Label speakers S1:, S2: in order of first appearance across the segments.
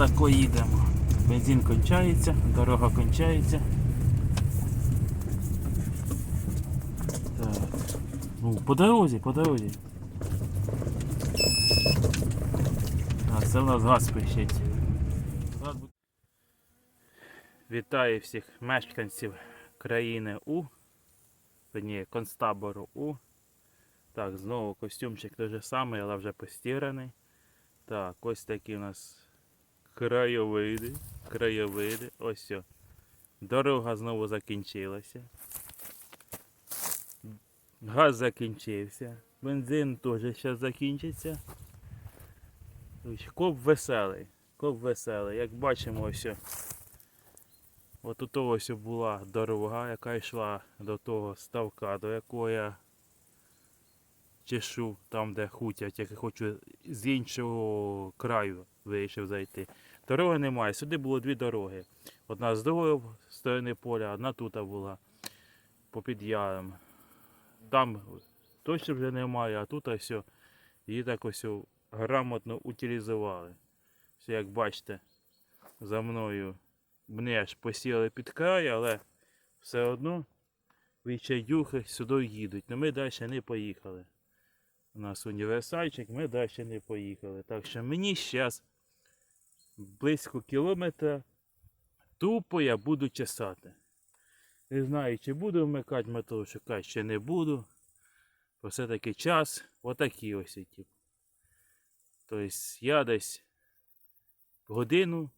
S1: Отако їдемо. Бензин кончається, дорога кончається. Так. Ну, по дорозі, по дорозі. А, це в нас газ пищить. Вітаю всіх мешканців країни У. Ні, концтабору У. Так, знову костюмчик той же самий, але вже постіраний. Так, ось такі у нас краєвиди. Краєвиди. Ось. Дорога знову закінчилася. Газ закінчився. Бензин теж зараз закінчиться. Коп веселий. Коп веселий. Як бачимо, ось. о, От тут ось була дорога, яка йшла до того ставка, до якого я чешу, там де хутять, як я хочу з іншого краю вирішив зайти. Дороги немає. Сюди було дві дороги. Одна з другої сторони поля, одна тут була попід яром. Там точно вже немає, а тут ось її так ось грамотно утилізували. Все, як бачите, за мною мене аж посіли під край, але все одно відчайдюхи сюди їдуть. Ну ми далі не поїхали. У нас універсальчик, ми далі не поїхали. Так що мені зараз близько кілометра тупо я буду чесати. Не знаю, чи буду вмикати мотор, шукати, ще не буду. Бо все-таки час отакий ось. Тобто я десь годину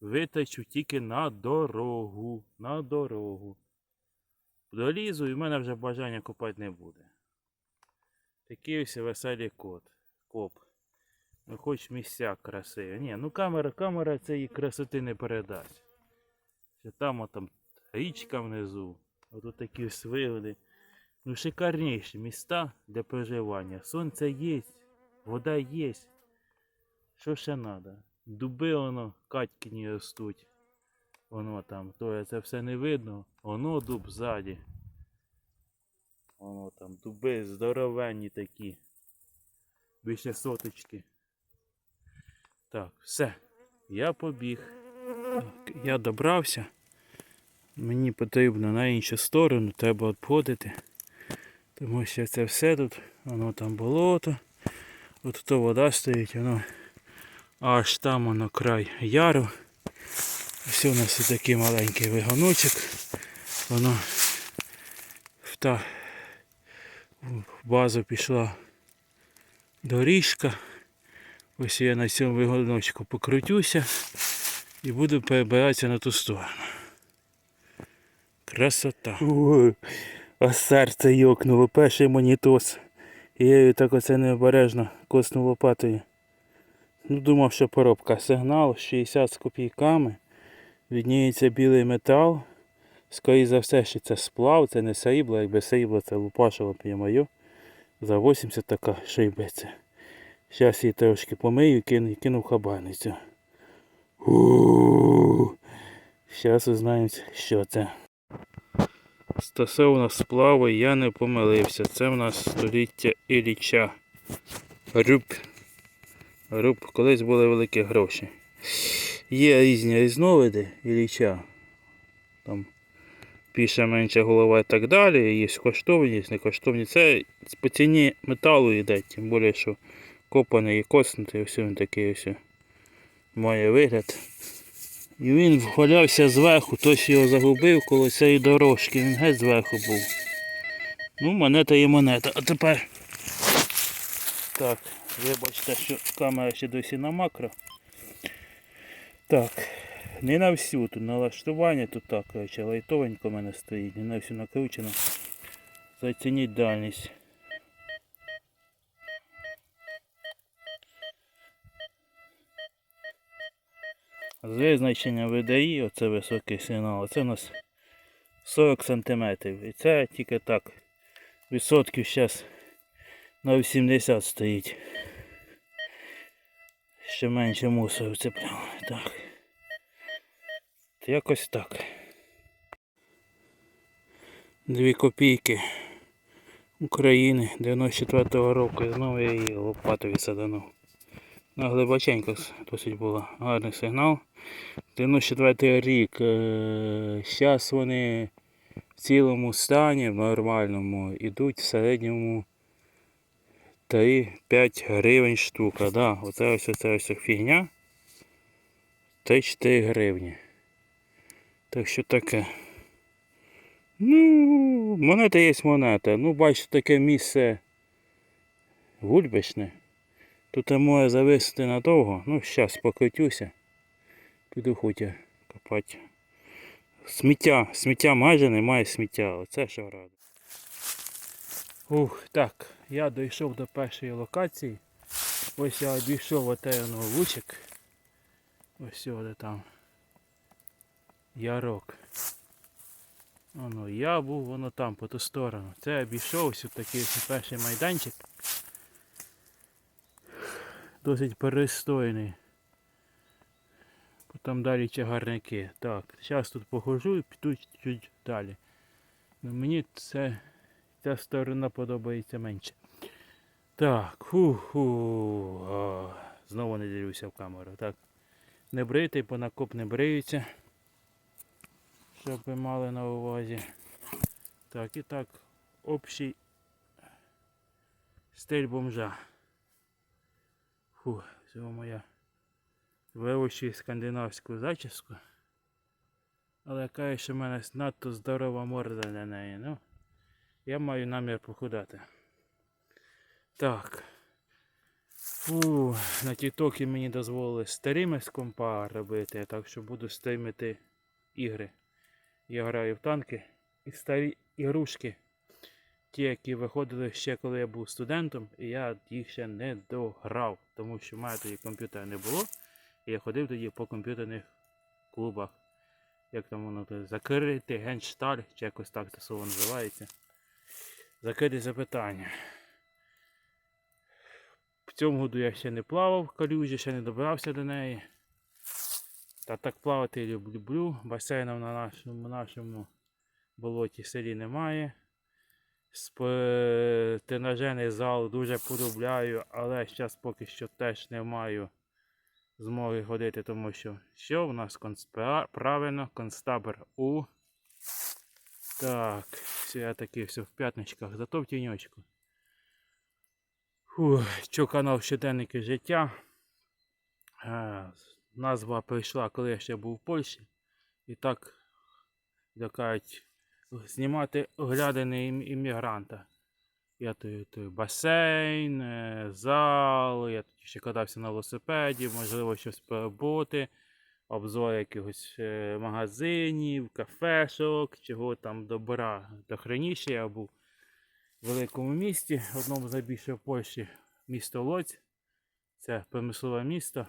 S1: витрачу тільки на дорогу. На дорогу. Долізу і в мене вже бажання копати не буде. Такий ось веселий кот. Коп. Ну хоч місця красиві. Ні, ну камера, камера цієї красоти не передасть. Що там отам річка внизу. Отут такі ось вигоди. Ну шикарніші міста для проживання. Сонце є, вода є. Що ще треба? Дуби воно катькіні ростуть. Воно там, то це все не видно. Воно дуб ззаді. Воно там дуби здоровенні такі. Більше соточки. Так, все. Я побіг. Так, я добрався. Мені потрібно на іншу сторону, треба обходити. Тому що це все тут, воно там болото. От тут вода стоїть, воно аж там воно край яру. Ось у нас такий маленький вигоночок. Воно в та в базу пішла доріжка. Ось я на цьому вигоночку покрутюся і буду перебиратися на ту сторону. Красота. Ой, а серце йокнуло, перший монітос. І я її так оце необережно коснув лопатою. Ну, думав, що поробка. Сигнал 60 з копійками. Відніється білий метал. Скоріше за все, що це сплав, це не срібло, якби срібло, це лупашило моє. За 80 така шибиця. Зараз її трошки помию і кину, в хабарницю. Зараз узнаємо, що це. Стосовно сплаву я не помилився. Це в нас століття Ілліча. Руб. Руб. Колись були великі гроші. Є різні різновиди Ілліча. Там більше менше голова і так далі. Є коштовні, не коштовні. Це по ціні металу йде, тим більше, що копаний і коснутий, ось він такий ось має вигляд. І він валявся зверху, хтось його загубив коло цієї дорожки, він геть зверху був. Ну, монета є монета. А тепер. Так, вибачте, що камера ще досі на макро. Так, не на всю тут налаштування, тут так, коротше, лайтовенько в мене стоїть, не на всю накручено. Зацініть дальність. Визначення видаї, оце високий сигнал, це у нас 40 см. І це тільки так відсотків зараз на 80 стоїть. Ще менше мусору цепляв. Так. Якось так. Дві копійки України 94-го року. І знову я її лопатою саданув. На глибоченько досить було гарний сигнал. 94 рік. Зараз вони в цілому стані, в нормальному, ідуть в середньому 3-5 гривень штука. Да, оце ось оце ось фігня. 3-4 гривні. Так що таке. Ну, монета є монета. Ну, бачите, таке місце гульбишне. Тут може зависти надовго. Ну, зараз покрутюся. Піду хоч копати. Сміття, сміття майже немає сміття. Оце що радо. Ух, так, я дійшов до першої локації. Ось я обійшов отей воно лучик. Ось сюди там. Ярок. Воно я був, воно там по ту сторону. Це я обійшов ось такий перший майданчик. Досить перестойний. Потім далі чагарники. Так, зараз тут похожу і піду чуть далі. Ну, мені це, ця сторона подобається менше. Так, ху-ху. Знову не дивлюся в камеру. Так. Не бритий, понакоп не бриються. Щоб ви мали на увазі. Так, і так, общий стиль бомжа. Фу, це моя вивощую скандинавську зачіску. Але яка ще в мене надто здорова морда на неї. Ну, я маю намір похудати. Так. Фу, на тіктокі мені дозволили старими з компа робити, так що буду стримити ігри. Я граю в танки і старі ігрушки. Ті, які виходили ще коли я був студентом, і я їх ще не дограв, тому що в мене тоді комп'ютера не було. І я ходив тоді по комп'ютерних клубах. Як там воно то закрити геншталь, чи якось так це слово називається. Закрити запитання. В цьому году я ще не плавав калюжі, ще не добрався до неї. Та так плавати люблю. Басейнів на нашому, нашому болоті селі немає. Сп- Тренажерний зал дуже полюбляю, але зараз поки що теж не маю змоги ходити, тому що що в нас конспира... правильно, констабр У. Так, все я таки все в п'ятничках, зато в тіньочку. Фух, що канал щоденники життя. Назва прийшла, коли я ще був в Польщі. І так, як кажуть, знімати оглядини ім- іммігранта. Я той басейн, е, зал, я тут ще катався на велосипеді, можливо, щось поработи, обзор якихось е, магазинів, кафешок, чого там добра. До храніше я був в великому місті, одному з найбільших в Польщі, місто Лодзь. Це промислове місто.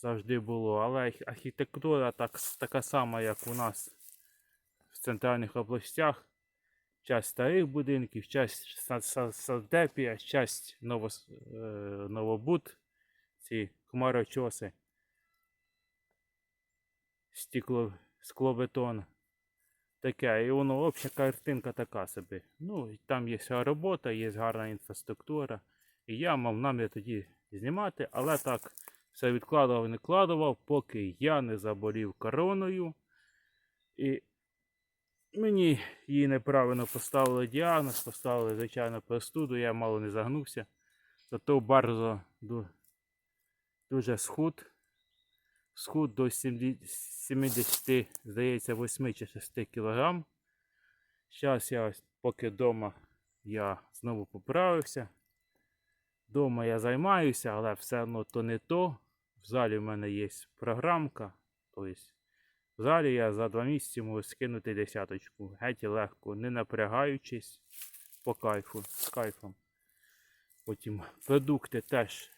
S1: Завжди було, але архітектура так, така сама, як у нас в центральних областях. Часть старих будинків, часть са- са- сардепія, часть новос, е, новобуд, ці хмарочоси, стекло, склобетон. Таке, і воно обща картинка така собі. Ну, там є вся робота, є гарна інфраструктура. І я мав намір тоді знімати, але так все відкладував і не вкладував, поки я не заболів короною. І Мені її неправильно поставили діагноз, поставили, звичайно, простуду, я мало не загнувся. Зато барзо дуже схуд. Схуд до 70, 70, здається, 8 чи 6 кг. Зараз я поки вдома я знову поправився. Дома я займаюся, але все одно то не то. В залі в мене є програмка. Тобто в залі я за два місяці можу скинути десяточку. Геть легко, не напрягаючись по кайфу, з кайфом. Потім продукти теж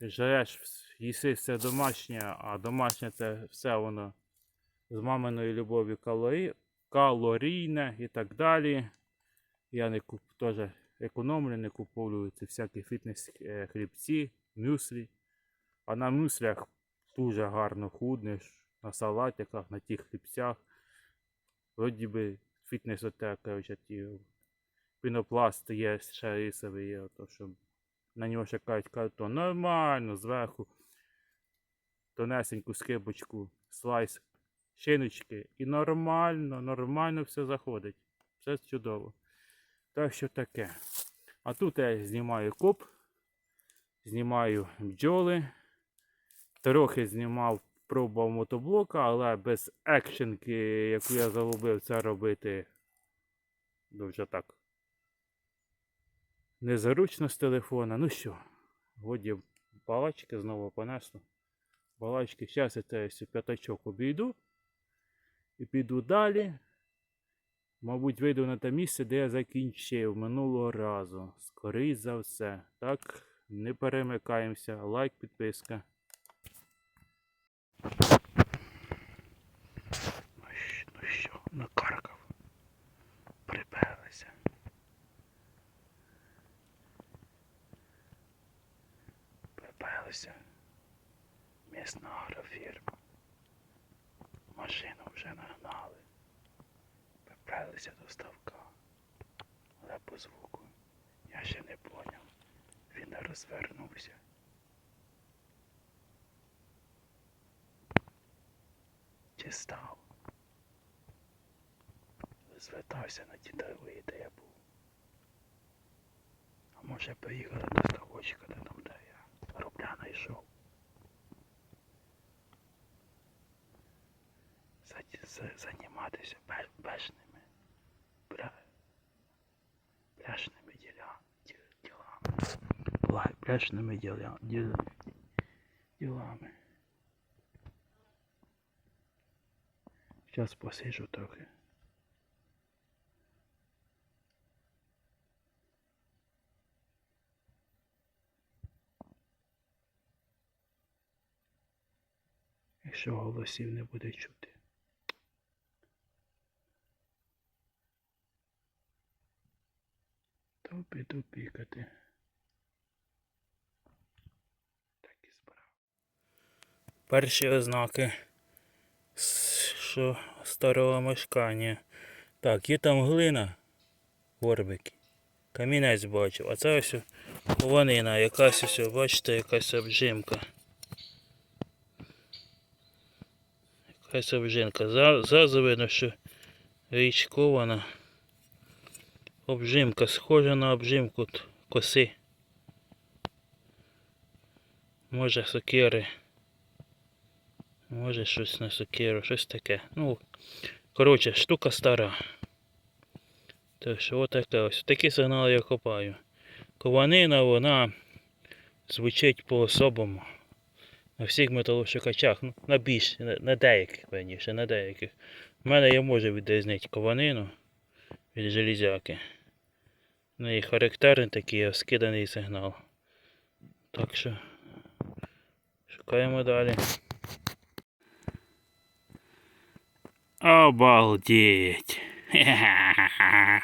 S1: жереш, їси все домашнє, а домашнє це все воно з маминою любов'ю калорі... калорійне і так далі. Я не куп... теж економлю, не куповую ці всякі фітнес е, мюслі. А на мюслях дуже гарно худнеш, на салатиках, на тих хлібцях. Вроді би фітнес коротше, ті пінопласт є ще рисовий, є, ото, щоб на нього ще кажуть картон. Нормально, зверху. Тонесеньку скибочку, слайс, шиночки. І нормально, нормально все заходить. Все чудово. Так що таке. А тут я знімаю коп, знімаю бджоли. Трохи знімав, пробував мотоблока, але без екшенки, яку я залюбив це робити дуже так. Незаручно з телефона. Ну що, годі балачки знову понесло. Балачки, зараз я цей п'ятачок обійду і піду далі. Мабуть, вийду на те місце, де я закінчив минулого разу. Скоріше за все. Так, не перемикаємося. Лайк, підписка. Ну що, ну що, накаркав. Приперлися. Приперлися. Місна агрофірма. Машину вже нагнали. Приперлися до ставка. Але по звуку я ще не поняв. Він розвернувся. Чи став? Звертався на ті де я був. А може поїхали до ставочка, де там, де я рубля знайшов. Займатися бе- бешними, бля, бляшними. Діля, ділами. Зараз посижу трохи. Якщо голосів не буде чути. То піду пікати. Такі справи. Перші ознаки що старого мешкання. Так, є там глина, горбики. Камінець бачив, а це ось хованина, якась ось, бачите, якась обжимка. Якась обжимка. Зразу видно, що річкована. Обжимка, схожа на обжимку коси. Може сокири. Може щось на сокиру, щось таке. Ну, коротше, штука стара. Так що отаке ось. Такі сигнали я копаю. Кованина, вона звучить по-особому. На всіх металошукачах, ну, на більш, на, на деяких, верніше, на деяких. У мене я можу відрізнити кованину від железяки. Ну і характерний такий скиданий сигнал. Так що шукаємо далі. Обалдеть.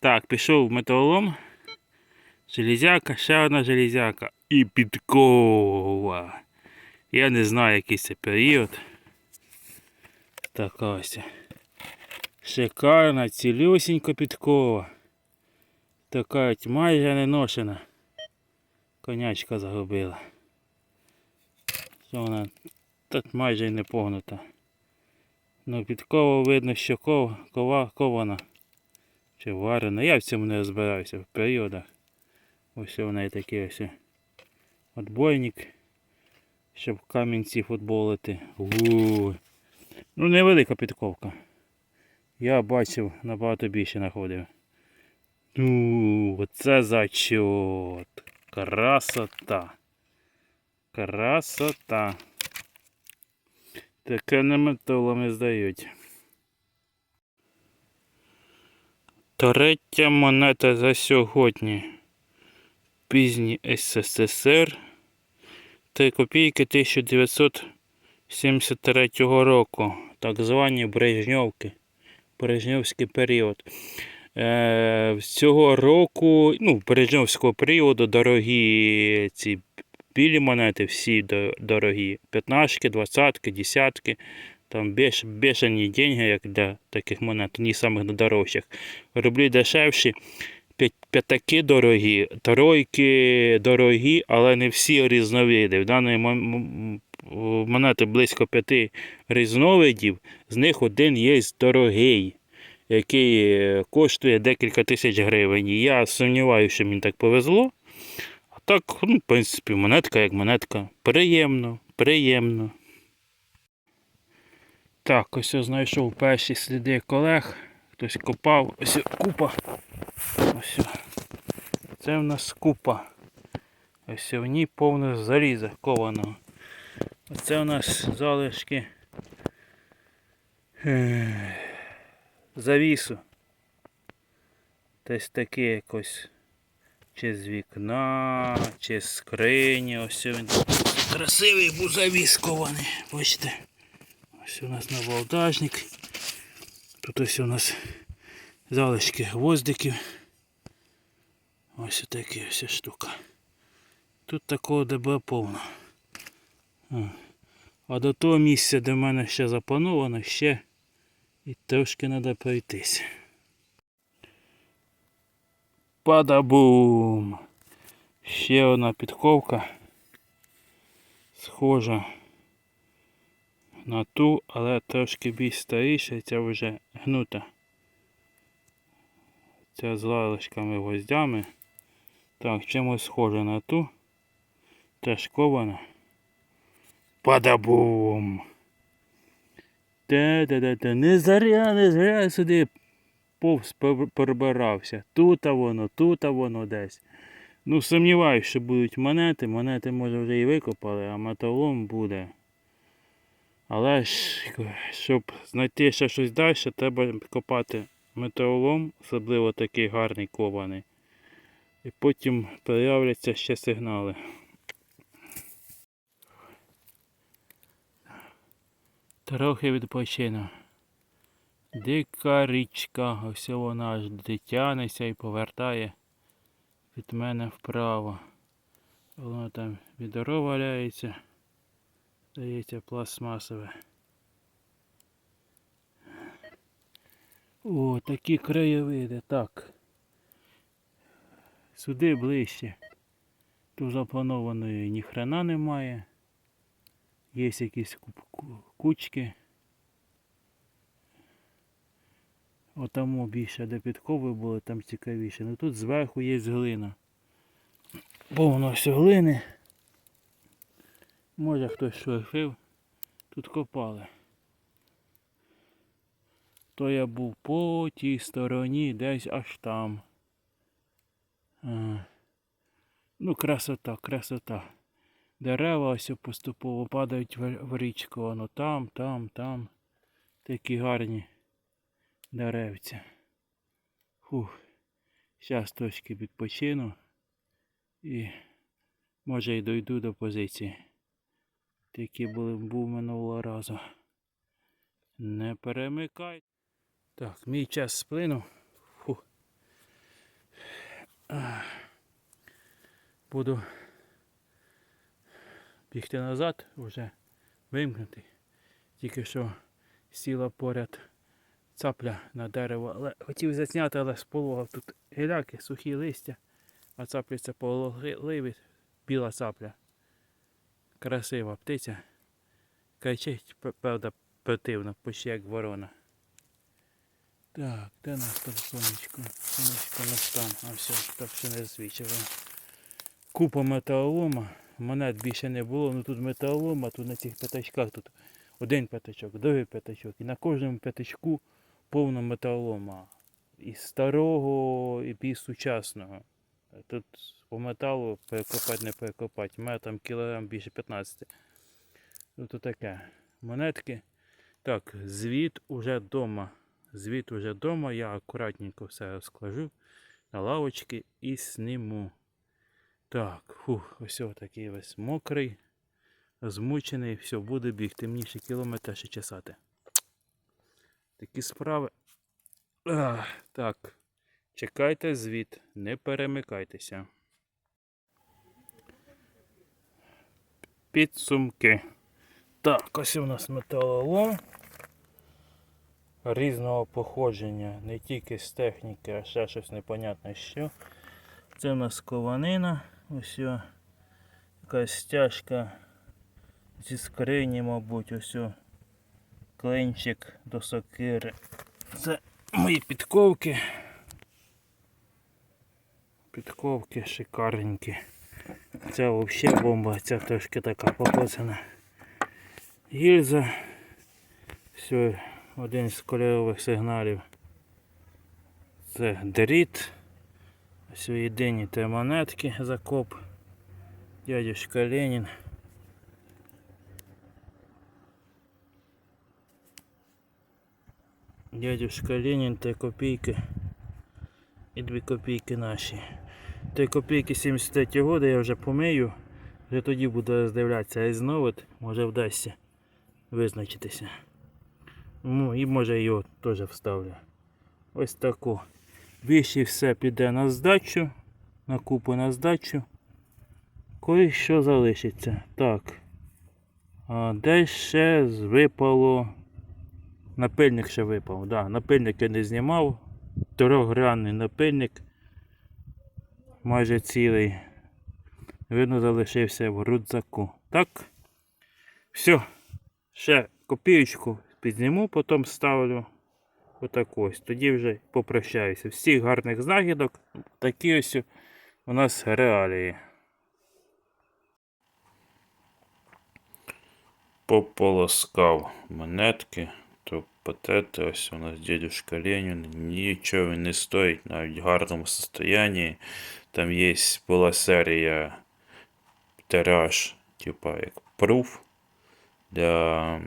S1: Так, пішов металолом. Железяка, ще одна железяка. І підкова. Я не знаю, який це період. Така ось. Шикарна, цілюсінька підкова. Така майже не ношена. Конячка загубила. Що вона тут майже не погнута. Ну, підкова видно, що кова, кова, кована. Чи варена. Я в цьому не розбираюся в періодах. Ось у неї такий ось отбойник, щоб камінці футболити. У. Ну, невелика підковка. Я бачив, набагато більше знаходив. Ну, оце зачот. Красота. Красота. Таке не металами здають. Третя монета за сьогодні. Пізній СССР. 3 копійки 1973 року. Так звані Брежньовки. Брежньовський період. Е, з цього року, ну, Брежньовського періоду дорогі ці білі монети, всі до- дорогі. П'ятнашки, двадцятки, десятки. Там беш, бешені деньги, як для таких монет, не самих дорожчих. Рублі дешевші. п'ятаки дорогі, тройки дорогі, але не всі різновиди. В даний монети близько п'яти різновидів, з них один є дорогий, який е, коштує декілька тисяч гривень. Я сумніваюся, що мені так повезло. Так, ну, в принципі, монетка як монетка. Приємно, приємно. Так, ось я знайшов перші сліди колег. Хтось копав. Ось купа. Ось. Це в нас купа. Ось в ній повне заліза кованого. Оце у нас залишки е, завісу. Десь таке якось. Чи з вікна, чи з скрині. Ось він красивий завіс. Бачите. Ось у нас набалдажник. Тут ось у нас залишки гвоздиків. Ось такі ось штука. Тут такого ДБ повно. А до того місця, де в мене ще заплановано, ще і трошки треба пройтись. Падабум! Ще одна підковка. Схожа на ту, але трошки більш старіша, ця вже гнута. Ця з лалочками гвоздями. Так, чимось схоже на ту. Теж кована. Падабум! Та-да-да-да, не заря, не заря сюди повз перебирався. Тут воно, тут воно десь. Ну, сумніваюся, що будуть монети. Монети, може, вже і викопали, а металом буде. Але ж, щоб знайти ще щось далі, треба копати металолом, особливо такий гарний кований. І потім появляться ще сигнали. Трохи відпочину. Дика річка, ось вона аж тянеться і повертає від мене вправо. Воно там відро валяється. Здається, пластмасове. О, такі краєвиди, так. Сюди ближче. Тут запланованої ні хрена немає. Є якісь ку- ку- кучки. Отому більше де підкови були, там цікавіше. Ну тут зверху є глина. Повно все глини. Може хтось шурфив. Тут копали. То я був по тій стороні, десь аж там. А. Ну, красота, красота. Дерева ось поступово падають в річку. Воно там, там, там. Такі гарні деревця. Фух. Зараз трошки відпочину. І може й дойду до позиції. Такі були був минулого разу. Не перемикай. Так, мій час сплинув. Буду бігти назад, вже вимкнутий. Тільки що сіла поряд цапля на дерево. Але хотів засняти, але сполував тут гіляки, сухі листя, а цаплі це пологливі, біла цапля. Красива птиця. Кричить, правда, противно, почти як ворона. Так, де нас там сонечко? Сонечко на стан. А все, так що не звічило. Купа металолома. Монет більше не було, ну тут металолом, а тут на цих п'ятачках тут один п'ятачок, другий п'ятачок. І на кожному п'ятачку повно металолома. І старого, і сучасного. Тут по металу перекопати не перекопати. У мене там кілограм більше 15. Ну то таке. Монетки. Так, звіт уже вдома. Звіт уже вдома. Я акуратненько все розкладу на лавочки і сниму. Так, фух, ось такий весь мокрий, змучений, все, буде бігти. Мені ще кілометр ще чесати. Такі справи. Ах, так. Чекайте звіт, не перемикайтеся. Підсумки. Так, ось у нас металолом. різного походження, не тільки з техніки, а ще щось непонятне що. Це в нас кованина, ось якась стяжка зі скрині, мабуть, ось клинчик до сокири. Це мої підковки. Підковки шикарненькі. Ця взагалі бомба, ця трошки така покоцана. Гільза. Все, один з кольорових сигналів. Це дріт. Ось єдині те монетки закоп. Дядюшка Ленін. Дядюшка Ленін, три копійки. І дві копійки наші. Три копійки 73 года я вже помию. Вже тоді буду роздивлятися, а знову може вдасться визначитися. Ну і може його теж вставлю. Ось таку. Більше все піде на здачу, на купу на здачу. Кое що залишиться. Так. А де ще випало. Напильник ще випав. Да, напильник я не знімав. Трьохгранний напильник. Майже цілий. Видно, залишився в рюкзаку. Так. Все. Ще копієчку підзніму, потім ставлю. Отак ось. Тоді вже попрощаюся. Всіх гарних знахідок. Такі ось у нас реалії. Пополоскав монетки, то патети, ось у нас дідушка Ленін, нічого він не стоїть, навіть в гарному стані. Там є була серія тираж, типа як пруф для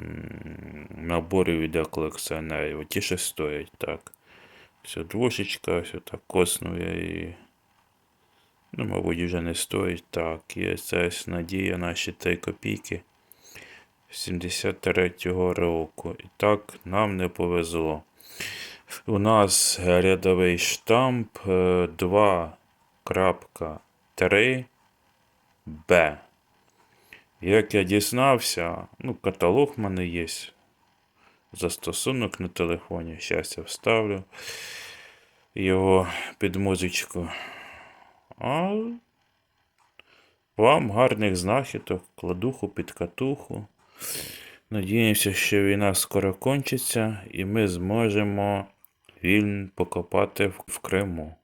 S1: наборів для колекціонерів. Ті ще стоять так. Все двошечка, все так коснує і. Ну, мабуть, вже не стоїть. Так, є це надія наші 3 копійки 73-го року. І так нам не повезло. У нас рядовий штамп е, 2.3Б. Як я дізнався, ну, каталог в мене є. Застосунок на телефоні. Щас я вставлю його під музичку. А вам гарних знахідок, кладуху під катуху. Надіємося, що війна скоро кончиться і ми зможемо вільно покопати в Криму.